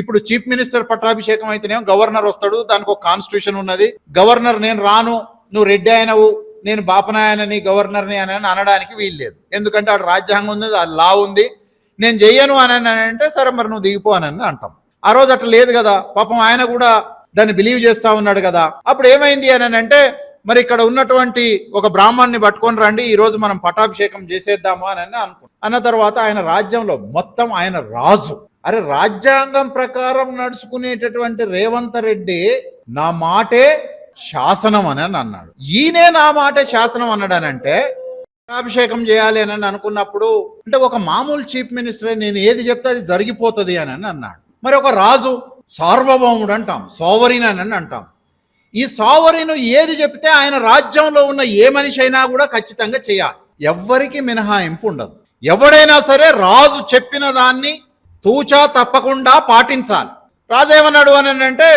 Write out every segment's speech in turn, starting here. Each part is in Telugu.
ఇప్పుడు చీఫ్ మినిస్టర్ పట్టాభిషేకం అయితేనేమో గవర్నర్ వస్తాడు దానికి ఒక కాన్స్టిట్యూషన్ ఉన్నది. గవర్నర్ నేను రాను నువ్వు రెడ్డి అయినవు నేను బాపనాయనని గవర్నర్ని అని అనడానికి వీలు లేదు. ఎందుకంటే ఆడ రాజ్యాంగం ఉంది అది లా ఉంది. నేను చెయ్యను అని అంటే సరే మరి నువ్వు దిగిపో అని అంటాం. ఆ రోజు అట్లా లేదు కదా. పాపం ఆయన కూడా దాన్ని బిలీవ్ చేస్తా ఉన్నాడు కదా. అప్పుడు ఏమైంది అని అంటే మరి ఇక్కడ ఉన్నటువంటి ఒక బ్రాహ్మణ్ణి పట్టుకొని రండి ఈ రోజు మనం పట్టాభిషేకం చేసేద్దాము అని అని అనుకున్నాం. అన్న తర్వాత ఆయన రాజ్యంలో మొత్తం ఆయన రాజు. అరే రాజ్యాంగం ప్రకారం నడుచుకునేటటువంటి రేవంత్ రెడ్డి నా మాటే శాసనం అని అన్నాడు. ఈయనే నా మాటే శాసనం అన్నాడనంటే అభిషేకం చేయాలి అని అనుకున్నప్పుడు అంటే ఒక మామూలు చీఫ్ మినిస్టర్ నేను ఏది చెప్తే అది జరిగిపోతుంది అని అని అన్నాడు. మరి ఒక రాజు సార్వభౌముడు అంటాం సోవరిన్ అని అంటాం. ఈ సోవరిను ఏది చెప్తే ఆయన రాజ్యంలో ఉన్న ఏ మనిషి అయినా కూడా ఖచ్చితంగా చేయాలి. ఎవ్వరికి మినహాయింపు ఉండదు. ఎవడైనా సరే రాజు చెప్పిన దాన్ని తూచా తప్పకుండా పాటించాలి. రాజు ఏమన్నాడు అని అంటే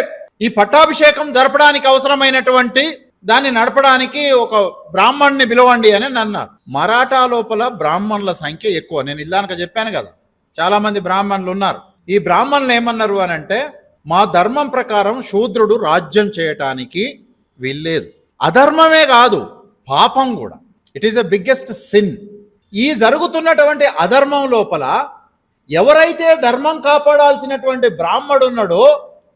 ఈ పట్టాభిషేకం జరపడానికి అవసరమైనటువంటి దాన్ని నడపడానికి ఒక బ్రాహ్మణ్ణి పిలవండి అని అన్నారు మరాఠా లోపల బ్రాహ్మణుల సంఖ్య ఎక్కువ. నేను ఇల్లానక చెప్పాను కదా చాలా మంది బ్రాహ్మణులు ఉన్నారు. ఈ బ్రాహ్మణులు ఏమన్నారు అని అంటే మా ధర్మం ప్రకారం శూద్రుడు రాజ్యం చేయటానికి వీల్లేదు. అధర్మమే కాదు పాపం కూడా. It is the biggest sin ఈ జరుగుతున్నటువంటి అధర్మం లోపల ఎవరైతే ధర్మం కాపాడాల్సినటువంటి బ్రాహ్మడు ఉన్నాడో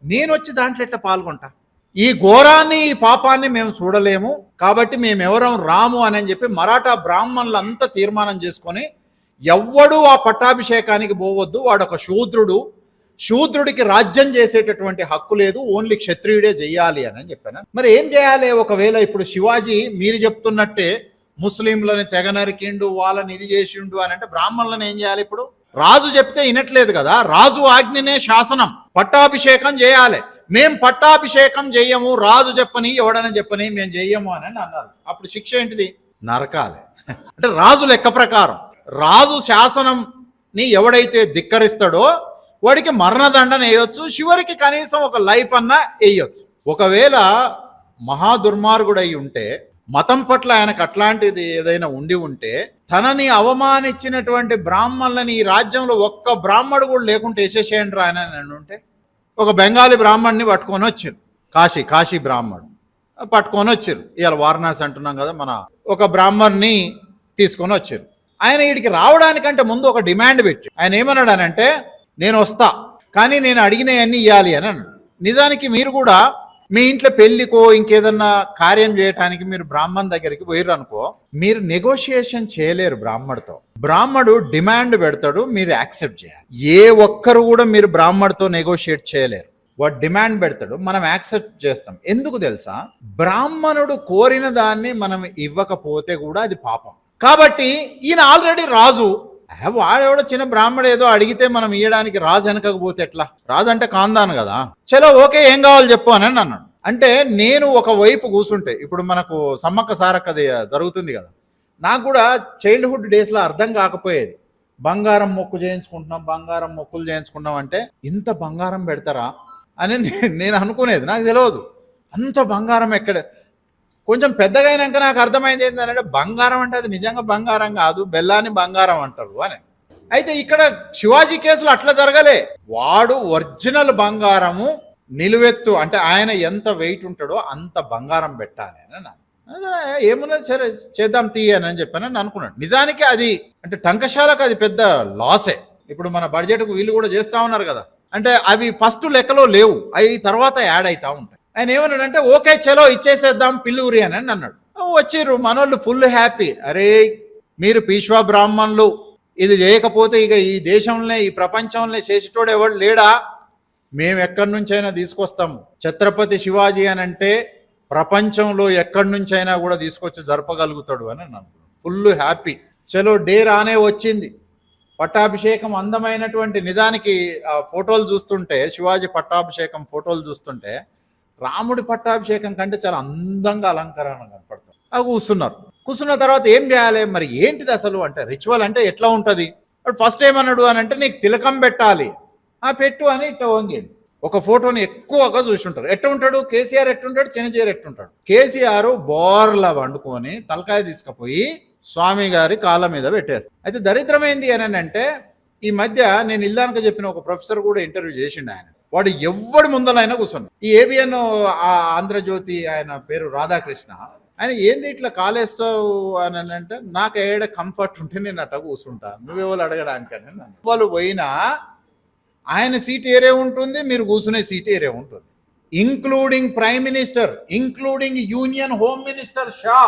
నేను వచ్చి దాంట్లో ఎట్లా పాల్గొంటా? ఈ ఘోరాన్ని ఈ పాపాన్ని మేము చూడలేము. కాబట్టి మేము ఎవరం రాము అని చెప్పి మరాఠా బ్రాహ్మణులంతా తీర్మానం చేసుకొని ఎవ్వడు ఆ పట్టాభిషేకానికి పోవద్దు. వాడు ఒక శూద్రుడు. శూద్రుడికి రాజ్యం చేసేటటువంటి హక్కు లేదు. ఓన్లీ క్షత్రియుడే చెయ్యాలి అని చెప్పాను. మరి ఏం చేయాలి? ఒకవేళ ఇప్పుడు శివాజీ మీరు చెప్తున్నట్టే ముస్లింలని తెగ నరికిండు వాళ్ళని ఇది చేసిండు అని అంటే బ్రాహ్మణులను ఏం చేయాలి ఇప్పుడు? రాజు చెప్తే వినట్లేదు కదా? రాజు ఆజ్ఞనే శాసనం. పట్టాభిషేకం చేయాలి. మేం పట్టాభిషేకం చెయ్యము. రాజు చెప్పని ఎవడని చెప్పని మేము చెయ్యము అని అన్నారు. అప్పుడు శిక్ష ఏంటిది? నరకాలి. అంటే రాజు లెక్క ప్రకారం. రాజు శాసనంని ఎవడైతే ధిక్కరిస్తాడో వాడికి మరణదండన వేయొచ్చు. చివరికి కనీసం ఒక లైఫ్ అన్నా వేయొచ్చు. ఒకవేళ మహా దుర్మార్గుడై ఉంటే మతం పట్ల ఆయనకు అట్లాంటిది ఏదైనా ఉండి ఉంటే తనని అవమానించినటువంటి బ్రాహ్మణులని ఈ రాజ్యంలో ఒక్క బ్రాహ్మడు కూడా లేకుంటే వేసేసేయండి రా ఆయన ఉంటే ఒక బెంగాలీ బ్రాహ్మణ్ణి పట్టుకొని వచ్చారు. కాశీ కాశీ బ్రాహ్మణుడు పట్టుకొని వచ్చారు. ఇవాళ వారణాసి అంటున్నాం కదా మన ఒక బ్రాహ్మణ్ణి తీసుకొని వచ్చారు. ఆయన వీడికి రావడానికంటే ముందు ఒక డిమాండ్ పెట్టి ఆయన ఏమన్నాడనంటే నేను వస్తా. కానీ నేను అడిగినవన్నీ ఇవ్వాలి అని అన్నాడు. నిజానికి మీరు కూడా మీ ఇంట్లో పెళ్ళికో ఇంకేదన్నా కార్యం చేయటానికి మీరు బ్రాహ్మణ్ దగ్గరికి పోయిర్రు అనుకో మీరు నెగోషియేషన్ చేయలేరు బ్రాహ్మడితో బ్రాహ్మడు డిమాండ్ పెడతాడు మీరు యాక్సెప్ట్ చేయాలి. ఏ ఒక్కరు కూడా మీరు బ్రాహ్మడితో నెగోషియేట్ చేయలేరు. వాడు డిమాండ్ పెడతాడు మనం యాక్సెప్ట్ చేస్తాం. ఎందుకు తెలుసా? బ్రాహ్మణుడు కోరిన దాన్ని మనం ఇవ్వకపోతే కూడా అది పాపం. కాబట్టి ఈయన ఆల్రెడీ రాజు. వాడెవడో చిన్న బ్రాహ్మడు ఏదో అడిగితే మనం ఇయ్యడానికి రాజు వెనకపోతే ఎట్లా? రాజు అంటే కాందాను కదా. చలో ఓకే ఏం కావాలి చెప్పు అని అన్నాడు. అంటే నేను ఒక వైపు కూర్చుంటే ఇప్పుడు మనకు సమ్మక్క సారక్కది జరుగుతుంది కదా. నాకు కూడా చైల్డ్హుడ్ డేస్లో అర్థం కాకపోయేది. బంగారం మొక్కు చేయించుకుంటున్నాం బంగారం మొక్కులు చేయించుకున్నాం అంటే ఇంత బంగారం పెడతారా? అని నేను అనుకునేది. నాకు తెలియదు అంత బంగారం ఎక్కడ కొంచెం పెద్దగా అయినాక నాకు అర్థమైంది ఏంటంటే బంగారం అంటే అది నిజంగా బంగారం కాదు బెల్లాన్ని బంగారం అంటారు అని. అయితే ఇక్కడ శివాజీ కేసులు అట్లా జరగలే. వాడు ఒరిజినల్ బంగారము నిలువెత్తు అంటే ఆయన ఎంత వెయిట్ ఉంటాడో అంత బంగారం పెట్టాలి అని ఏమున్నా సరే చేద్దాం తీయని అని చెప్పాను అని అనుకున్నాడు. నిజానికి అది అంటే టంకశాలకు అది పెద్ద లాసే ఇప్పుడు మన బడ్జెట్కు వీళ్ళు కూడా చేస్తా ఉన్నారు కదా. అంటే అవి ఫస్ట్ లెక్కలో లేవు. అవి తర్వాత యాడ్ అవుతా ఉంటాయి. ఆయన ఏమన్నాడంటే ఓకే చలో ఇచ్చేసేద్దాం పిల్లూరి అని అని అన్నాడు. వచ్చిర్రు మనోళ్ళు ఫుల్ హ్యాపీ. అరే మీరు పీష్వా బ్రాహ్మణులు ఇది చేయకపోతే ఇక ఈ దేశంలో ఈ ప్రపంచంలో చేసేటోడు ఎవడు లేడా? మేము ఎక్కడి నుంచైనా తీసుకొస్తాము ఛత్రపతి శివాజీ అని అంటే ప్రపంచంలో ఎక్కడి నుంచైనా కూడా తీసుకొచ్చి జరపగలుగుతాడు అని అన్నాను ఫుల్ హ్యాపీ. చలో డే రానే వచ్చింది. పట్టాభిషేకం అందమైనటువంటి నిజానికి ఆ ఫోటోలు చూస్తుంటే శివాజీ పట్టాభిషేకం ఫోటోలు చూస్తుంటే రాముడి పట్టాభిషేకం కంటే చాలా అందంగా అలంకరణ కనపడతాం. అవి కూర్చున్నారు. కూర్చున్న తర్వాత ఏం చేయాలి? మరి ఏంటిది అసలు? అంటే రిచువల్ అంటే ఎట్లా ఉంటుంది? ఫస్ట్ ఏమన్నాడు అని అంటే నీకు తిలకం పెట్టాలి. ఆ పెట్టు అని ఇట్ట వంగిండు. ఒక ఫోటోని ఎక్కువగా చూసుంటారు. ఎట్ట ఉంటాడు? కేసీఆర్ ఎట్టుంటాడు చిన్నచీర ఎట్టుంటాడు కేసీఆర్ బోర్లా వండుకొని తలకాయ తీసుకుపోయి స్వామి గారి కాళ్ళ మీద పెట్టేస్తారు. అయితే దరిద్రమైంది అని అంటే ఈ మధ్య నేను ఇల్లానక చెప్పిన ఒక ప్రొఫెసర్ కూడా ఇంటర్వ్యూ చేసిండు ఆయన. వాడు ఎవ్వడి ముందలైనా కూర్చున్నాడు. ఈ ఏబిఎన్ ఆ ఆంధ్రజ్యోతి ఆయన పేరు రాధాకృష్ణ ఆయన ఏంది ఇట్లా కాలేస్తావు అని అంటే నాకు ఏడ కంఫర్ట్ ఉంటే నేను అట్ట కూర్చుంటా నువ్వెవరు అడగడానికని నన్ను. వాళ్ళు పోయినా ఆయన సీట్ ఏరే ఉంటుంది మీరు కూర్చునే సీట్ ఏరే ఉంటుంది. Including prime minister including union home minister Shah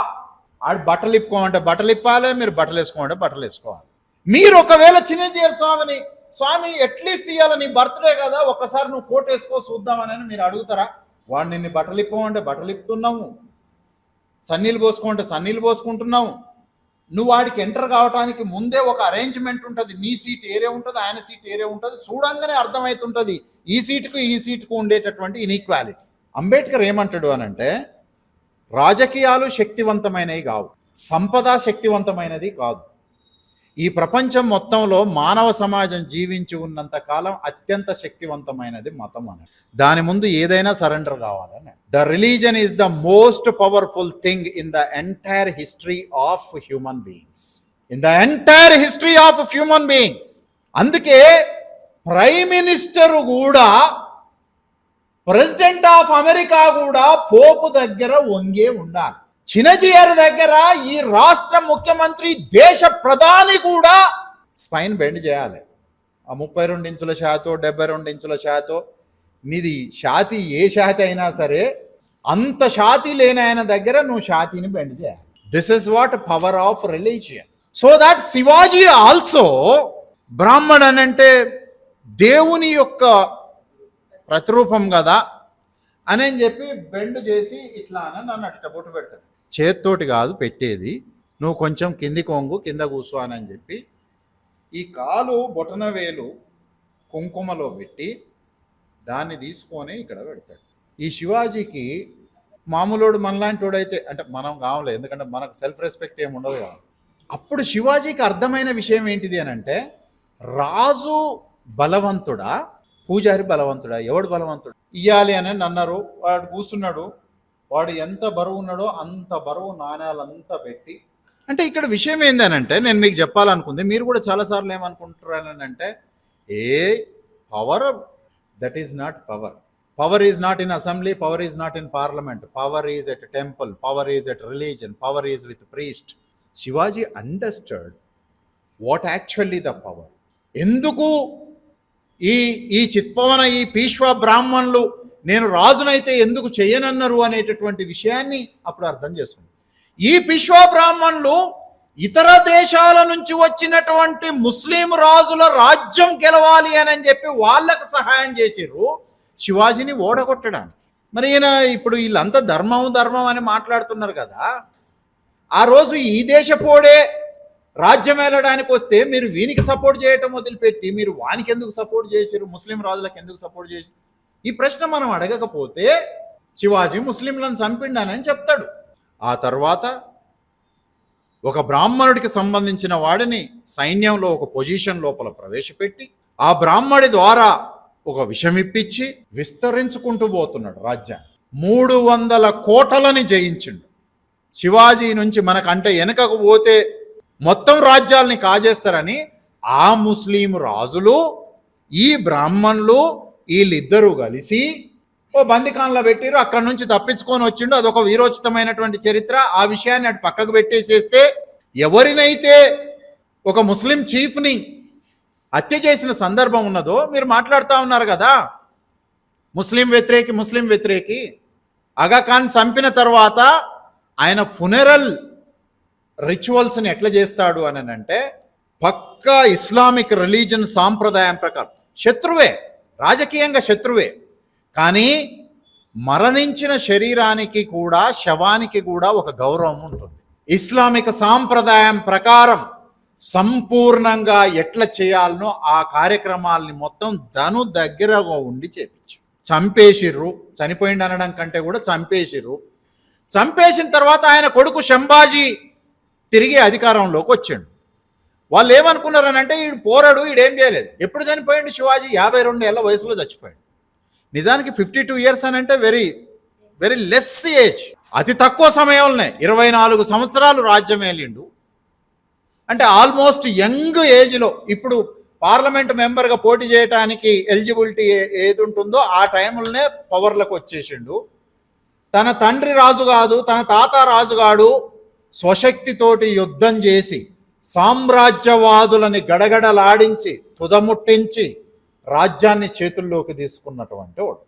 ఆడు బట్టలు ఇప్పుకోమంటే బట్టలు ఇప్పాలి మీరు బట్టలు వేసుకోమంటే బట్టలు వేసుకోవాలి మీరు ఒకవేళ చిన్నజీయర్ స్వామిని స్వామి ఎట్లీస్ట్ ఇవ్వాలి నీ బర్త్డే కదా ఒక్కసారి నువ్వు కోట్ వేసుకో చూద్దామని మీరు అడుగుతారా? వాడు నిన్ను బట్టలు ఇప్పమంటే బట్టలు ఇప్పుతున్నాము పోసుకోమంటే సన్నీళ్ళు పోసుకుంటున్నాము. నువ్వు వాడికి ఎంటర్ కావడానికి ముందే ఒక అరేంజ్మెంట్ ఉంటుంది. నీ సీట్ ఏరే ఉంటుంది ఆయన సీట్ ఏరే ఉంటుంది. చూడంగానే అర్థమవుతుంటుంది ఈ సీటుకు ఈ సీటుకు ఉండేటటువంటి ఇన్ఈక్వాలిటీ అంబేద్కర్ ఏమంటాడు అని అంటే రాజకీయాలు శక్తివంతమైనవి కావు. సంపద శక్తివంతమైనది కాదు. ఈ ప్రపంచం మొత్తంలో మానవ సమాజం జీవించి ఉన్నంత కాలం అత్యంత శక్తివంతమైనది మతం అని. దాని ముందు ఏదైనా సరెండర్ కావాలని the religion is the most powerful thing in the entire history of human beings in the entire history of human beings అందుకే ప్రైమ్ మినిస్టర్ కూడా ప్రెసిడెంట్ ఆఫ్ అమెరికా కూడా పోపు దగ్గర వంగే ఉండాలి. చినజీయర్ దగ్గర ఈ రాష్ట్ర ముఖ్యమంత్రి దేశ ప్రధాని కూడా స్పైన్ బెండ్ చేయాలి. ఆ ముప్పై రెండు ఇంచుల శాతో డెబ్బై రెండు ఇంచుల శాతో నీది షాతి ఏ షాతి అయినా సరే అంత షాతి లేని ఆయన దగ్గర నువ్వు షాతిని బెండ్ చేయాలి. This is what power of religion so that Shivaji also Brahmin అని అంటే దేవుని యొక్క ప్రతిరూపం కదా అని అని చెప్పి బెండ్ చేసి ఇట్లా అని నన్ను అట్ట బొట్టు పెడతాడు. చేత్తోటి కాదు పెట్టేది. నువ్వు కొంచెం కింది కొంగు కింద కూర్చో అని చెప్పి ఈ కాలు బొటన వేలు కుంకుమలో పెట్టి దాన్ని తీసుకొని ఇక్కడ పెడతాడు. ఈ శివాజీకి మామూలుడు మనలాంటి అయితే అంటే మనం కావలేదు ఎందుకంటే మనకు సెల్ఫ్ రెస్పెక్ట్ ఏమి ఉండదు కాదు. అప్పుడు శివాజీకి అర్థమైన విషయం ఏంటిది అని అంటే రాజు బలవంతుడా పూజారి బలవంతుడా ఎవడు బలవంతుడు? ఇయ్యాలి అని అన్నారు. వాడు కూర్చున్నాడు. వాడు ఎంత బరువు ఉన్నాడో అంత బరువు నాణ్యాలంతా పెట్టి. అంటే ఇక్కడ విషయం ఏందనంటే నేను మీకు చెప్పాలనుకుంది మీరు కూడా చాలాసార్లు ఏమనుకుంటున్నారని అంటే a power that is not power power is not in assembly power is not in parliament power is at temple power is at religion power is with priest Shivaji understood what actually the power ఎందుకు ఈ ఈ చిత్పవన ఈ పీశ్వ బ్రాహ్మణులు నేను రాజునైతే ఎందుకు చేయనన్నారు అనేటటువంటి విషయాన్ని అప్పుడు అర్థం చేసుకుంది. ఈ పిశ్వ బ్రాహ్మణులు ఇతర దేశాల నుంచి వచ్చినటువంటి ముస్లిం రాజుల రాజ్యం గెలవాలి అని చెప్పి వాళ్ళకు సహాయం చేసిర్రు. శివాజీని ఓడగొట్టడానికి. మరి ఈయన ఇప్పుడు వీళ్ళంతా ధర్మం ధర్మం అని మాట్లాడుతున్నారు కదా. ఆ రోజు ఈ దేశపోడే రాజ్యం వెళ్ళడానికి వస్తే మీరు వీనికి సపోర్ట్ చేయటం వదిలిపెట్టి మీరు వానికి ఎందుకు సపోర్ట్ చేశారు ముస్లిం రాజులకు ఎందుకు సపోర్ట్ చేశారు ఈ ప్రశ్న మనం అడగకపోతే శివాజీ ముస్లింలను చంపిండానని చెప్తాడు. ఆ తర్వాత ఒక బ్రాహ్మణుడికి సంబంధించిన వాడిని సైన్యంలో ఒక పొజిషన్ లోపల ప్రవేశపెట్టి ఆ బ్రాహ్మడి ద్వారా ఒక విషం ఇప్పించి విస్తరించుకుంటూ పోతున్నాడు రాజ్యాన్ని. మూడు వందల కోటలని జయించిండు. శివాజీ నుంచి మనకంటే వెనకకు పోతే మొత్తం రాజ్యాల్ని కాజేస్తారని ఆ ముస్లిం రాజులు ఈ బ్రాహ్మణులు వీళ్ళిద్దరూ కలిసి ఓ బందికాన్లో పెట్టిరు అక్కడి నుంచి తప్పించుకొని వచ్చిండు. అదొక వీరోచితమైనటువంటి చరిత్ర. ఆ విషయాన్ని అటు పక్కకు పెట్టేసేస్తే ఎవరినైతే ఒక ముస్లిం చీఫ్ని హత్య చేసిన సందర్భం ఉన్నదో మీరు మాట్లాడుతూ ఉన్నారు కదా. ముస్లిం వ్యతిరేకి ముస్లిం వ్యతిరేకి. అగాఖాన్ చంపిన తర్వాత ఆయన ఫునరల్ రిచువల్స్ని ఎట్లా చేస్తాడు అని అంటే పక్కా ఇస్లామిక్ రిలీజన్ సాంప్రదాయం ప్రకారం. శత్రువే. రాజకీయంగా శత్రువే. కానీ మరణించిన శరీరానికి కూడా శవానికి కూడా ఒక గౌరవం ఉంటుంది. ఇస్లామిక సాంప్రదాయం ప్రకారం సంపూర్ణంగా ఎట్లా చేయాలనో ఆ కార్యక్రమాల్ని మొత్తం ధను దగ్గరగా ఉండి చేపించు. చంపేసిర్రు చనిపోయింది అనడం కంటే కూడా చంపేసిర్రు. చంపేసిన తర్వాత ఆయన కొడుకు శంభాజీ తిరిగి అధికారంలోకి వచ్చాడు. వాళ్ళు ఏమనుకున్నారని అంటే ఈడు పోరాడు ఈడేం చేయలేదు. ఎప్పుడు చనిపోయిండు శివాజీ? యాభై రెండు ఏళ్ళ వయసులో చచ్చిపోయాడు. నిజానికి ఫిఫ్టీ టూ ఇయర్స్ అని అంటే వెరీ వెరీ లెస్ ఏజ్ అతి తక్కువ సమయంలోనే ఇరవై నాలుగు సంవత్సరాలు రాజ్యం ఏలిండు. అంటే ఆల్మోస్ట్ యంగ్ ఏజ్లో ఇప్పుడు పార్లమెంట్ మెంబర్గా పోటీ చేయడానికి ఎలిజిబిలిటీ ఏది ఉంటుందో ఆ టైంలోనే పవర్లకు వచ్చేసిండు. తన తండ్రి రాజు కాదు తన తాత రాజు కాడు స్వశక్తితోటి యుద్ధం చేసి సామ్రాజ్యవాదులని గడగడలాడించి తుదముట్టించి రాజ్యాన్ని చేతుల్లోకి తీసుకున్నటువంటి వాడు.